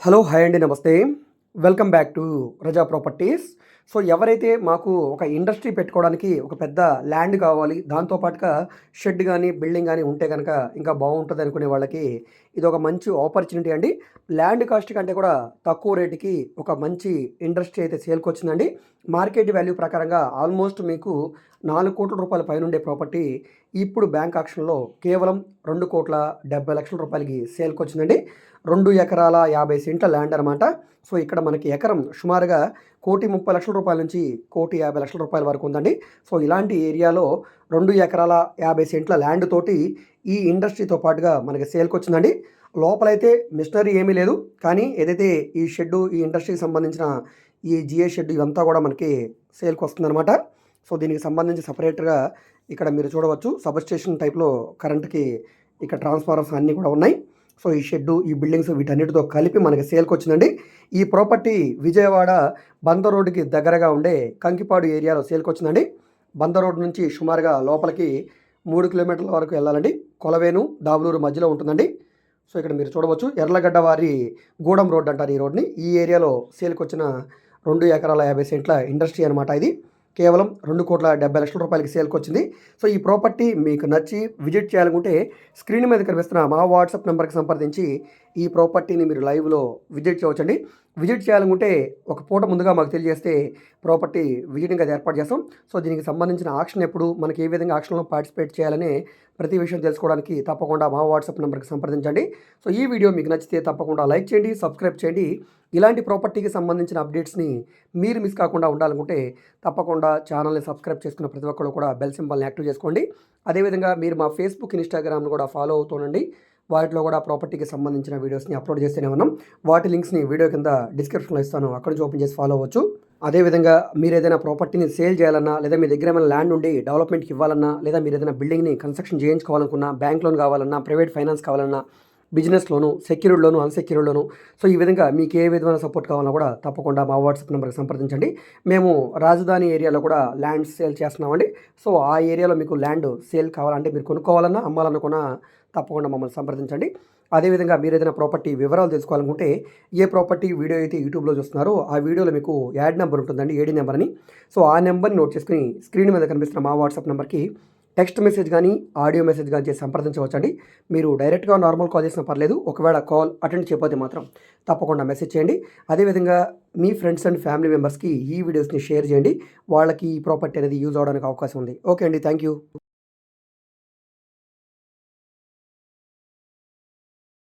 Hello hi అండి నమస్తే. Welcome back to Raza properties. So ఎవరైతే మాకు ఒక ఇండస్ట్రీ పెట్టుకోవడానికి ఒక పెద్ద ల్యాండ్ కావాలి దాంతోపాటుగా షెడ్ కానీ బిల్డింగ్ కానీ ఉంటే కనుక ఇంకా బాగుంటుంది అనుకునే వాళ్ళకి ఇది ఒక మంచి ఆపర్చునిటీ అండి. ల్యాండ్ కాస్ట్ కంటే కూడా తక్కువ రేటుకి ఒక మంచి ఇండస్ట్రీ అయితే సేల్కి వచ్చిందండి మార్కెట్ వాల్యూ ప్రకారంగా ఆల్మోస్ట్ మీకు నాలుగు కోట్ల రూపాయల పైన ఉండే ప్రాపర్టీ ఇప్పుడు బ్యాంక్ ఆక్షన్లో కేవలం రెండు కోట్ల డెబ్బై లక్షల రూపాయలకి సేల్కి వచ్చిందండి రెండు ఎకరాల యాభై సెంట్ల ల్యాండ్ అనమాట సో ఇక్కడ మనకి ఎకరం సుమారుగా కోటి ముప్పై లక్షల రూపాయల నుంచి కోటి యాభై లక్షల రూపాయల వరకు ఉందండి. సో ఇలాంటి ఏరియాలో రెండు ఎకరాల యాభై సెంట్ల ల్యాండ్ తోటి ఈ ఇండస్ట్రీతో పాటుగా మనకి సేల్కి వచ్చిందండి లోపలైతే మిషనరీ ఏమీ లేదు. కానీ ఏదైతే ఈ షెడ్ ఈ ఇండస్ట్రీకి సంబంధించిన ఈ జిఏ షెడ్ ఇవంతా కూడా మనకి సేల్కి వస్తుందన్నమాట సో దీనికి సంబంధించి సపరేట్గా ఇక్కడ మీరు చూడవచ్చు సబ్ స్టేషన్ టైప్లో కరెంట్కి ఇక్కడ ట్రాన్స్ఫార్మర్స్ అన్నీ కూడా ఉన్నాయి. సో ఈ షెడ్డు ఈ బిల్డింగ్స్ వీటన్నిటితో కలిపి మనకి సేల్కి వచ్చిందండి. ఈ ప్రాపర్టీ విజయవాడ బంద రోడ్డుకి దగ్గరగా ఉండే కంకిపాడు ఏరియాలో సేల్కి వచ్చిందండి. బంద రోడ్ నుంచి సుమారుగా లోపలికి మూడు కిలోమీటర్ల వరకు వెళ్ళాలండి. కొలవేను దావులూరు మధ్యలో ఉంటుందండి. సో ఇక్కడ మీరు చూడవచ్చు ఎర్లగడ్డ వారి గూడెం రోడ్ అంటారు ఈ రోడ్ని ఈ ఏరియాలో సేల్కి వచ్చిన రెండు ఎకరాల యాభై సెంట్ల ఇండస్ట్రీ అనమాట ఇది. కేవలం రెండు కోట్ల డెబ్బై లక్షల రూపాయలకి సేల్కి వచ్చింది. సో ఈ ప్రాపర్టీ మీకు నచ్చి విజిట్ చేయాలనుకుంటే స్క్రీన్ మీద కనిపిస్తున్న మా వాట్సాప్ నెంబర్కి సంప్రదించి ఈ ప్రాపర్టీని మీరు లైవ్లో విజిట్ చేయవచ్చండి. విజిట్ చేయాలనుకుంటే ఒక పూట ముందుగా మాకు తెలియజేస్తే ప్రాపర్టీ విజిటింగ్ అది ఏర్పాటు చేస్తాం. సో దీనికి సంబంధించిన ఆక్షన్ ఎప్పుడు మనకి ఏ విధంగా ఆక్షన్లో పార్టిసిపేట్ చేయాలని ప్రతి విషయం తెలుసుకోవడానికి తప్పకుండా మా వాట్సాప్ నెంబర్కి సంప్రదించండి. సో ఈ వీడియో మీకు నచ్చితే తప్పకుండా లైక్ చేయండి సబ్స్క్రైబ్ చేయండి. ఇలాంటి ప్రాపర్టీకి సంబంధించిన అప్డేట్స్ని మీరు మిస్ కాకుండా ఉండాలనుకుంటే తప్పకుండా ఛానల్ని సబ్స్క్రైబ్ చేసుకున్న ప్రతి ఒక్కరు కూడా బెల్ సింబల్ని యాక్టివ్ చేసుకోండి. అదేవిధంగా మీరు మా ఫేస్బుక్ ఇన్స్టాగ్రామ్ను కూడా ఫాలో అవుతుండండి వాటిలో కూడా ప్రాపర్టీకి సంబంధించిన వీడియోస్ని అప్లోడ్ చేస్తూనే ఉన్నాం. వాటి లింక్స్ని వీడియో కింద డిస్క్రిప్షన్లో ఇస్తాను. అక్కడ నుంచి ఓపెన్ చేసి ఫాలో అవ్వచ్చు. అదేవిధంగా మీరు ఏదైనా ప్రాపర్టీని సేల్ చేయాలన్నా లేదా మీ దగ్గర ఏమైనా ల్యాండ్ ఉండి డెవలప్మెంట్కి ఇవ్వాలన్నా లేదా మీరు ఏదైనా బిల్డింగ్ని కన్స్ట్రక్షన్ చేయించుకోవాలనుకున్నా బ్యాంక్ లోన్ కావాలన్నా ప్రైవేట్ ఫైనాన్స్ కావాలన్నా బిజినెస్లోను సెక్యూర్డ్లోను సెక్యూర్డ్ లోను సో ఈ విధంగా మీకు ఏ విధమైన సపోర్ట్ కావాలన్నా కూడా తప్పకుండా మా వాట్సాప్ నెంబర్కి సంప్రదించండి. మేము రాజధాని ఏరియాలో కూడా ల్యాండ్ సేల్ చేస్తున్నామండి. సో ఆ ఏరియాలో మీకు ల్యాండ్ సేల్ కావాలంటే మీరు కొనుక్కోవాలన్నా అమ్మాలనుకున్నా తప్పకుండా మమ్మల్ని సంప్రదించండి. అదేవిధంగా మీరు ఏదైనా ప్రాపర్టీ వివరాలు తెలుసుకోవాలనుకుంటే ఏ ప్రాపర్టీ వీడియో అయితే యూట్యూబ్లో చూస్తున్నారో ఆ వీడియోలో మీకు యాడ్ నెంబర్ ఉంటుందండి ఏడి నెంబర్ అని. సో ఆ నెంబర్ని నోట్ చేసుకుని స్క్రీన్ మీద కనిపిస్తున్న మా వాట్సాప్ నెంబర్కి టెక్స్ట్ మెసేజ్ కానీ ఆడియో మెసేజ్ కానీ చేసి సంప్రదించవచ్చండి. మీరు డైరెక్ట్గా నార్మల్ కాల్ చేసినా పర్లేదు ఒకవేళ కాల్ అటెండ్ చేయకపోతే మాత్రం తప్పకుండా మెసేజ్ చేయండి. అదేవిధంగా మీ ఫ్రెండ్స్ అండ్ ఫ్యామిలీ మెంబర్స్కి ఈ వీడియోస్ని షేర్ చేయండి. వాళ్ళకి ఈ ప్రాపర్టీ అనేది యూజ్ అవడానికి అవకాశం ఉంది. ఓకే అండి థ్యాంక్ యూ